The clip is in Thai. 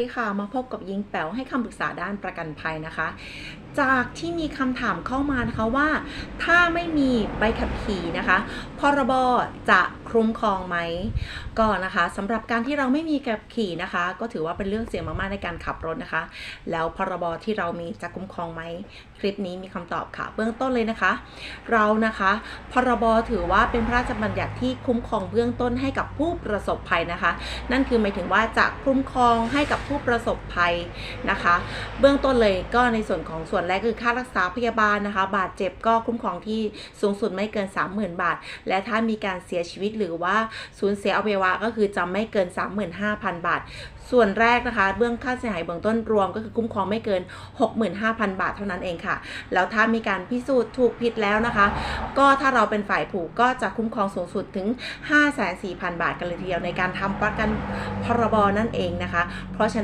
ดีค่ะ มาพบกับยิงแป๋วให้คำปรึกษาด้านประกันภัยนะคะ จากที่มีคำถามเข้ามานะคะว่า ถ้าไม่มีใบขับขี่นะคะพรบจะคุ้มครองไหมก็นะคะสำหรับการที่เราไม่มีใบขับขี่นะคะ ก็ถือว่าเป็นเรื่องเสี่ยงมากๆในการขับรถนะคะ แล้วพรบที่เรามีจะคุ้มครองไหมคลิปนี้มีคำตอบค่ะ เบื้องต้นเลยนะคะ เรานะคะพรบถือว่าเป็นพระราชบัญญัติที่คุ้มครองเบื้องต้นให้กับผู้ประสบภัยนะคะ นั่นคือหมายถึงว่าจะคุ้มครองให้กับผู้ประสบภัยนะคะ เบื้องต้นเลยก็ในส่วนของส่วนแรกคือค่ารักษาพยาบาลนะคะ บาดเจ็บก็คุ้มครองที่สูงสุดไม่เกิน 30,000 บาท และถ้ามีการเสียชีวิตหรือว่าสูญเสียอวัยวะก็คือจะไม่เกิน 35,000 บาท ส่วนแรกนะคะ เบื้องค่าเสียหายเบื้องต้นรวมก็คือคุ้มครองไม่เกิน 65,000 บาทเท่านั้นเองค่ะ แล้วถ้ามีการพิสูจน์ถูกผิดแล้วนะคะ ก็ถ้าเราเป็นฝ่ายผูกก็จะคุ้มครองสูงสุดถึง 5 4 0 0 0 บาทกันเลยทีเดียวในการทำประกันพรบนั่นเองนะคะ เพราะฉะนั้น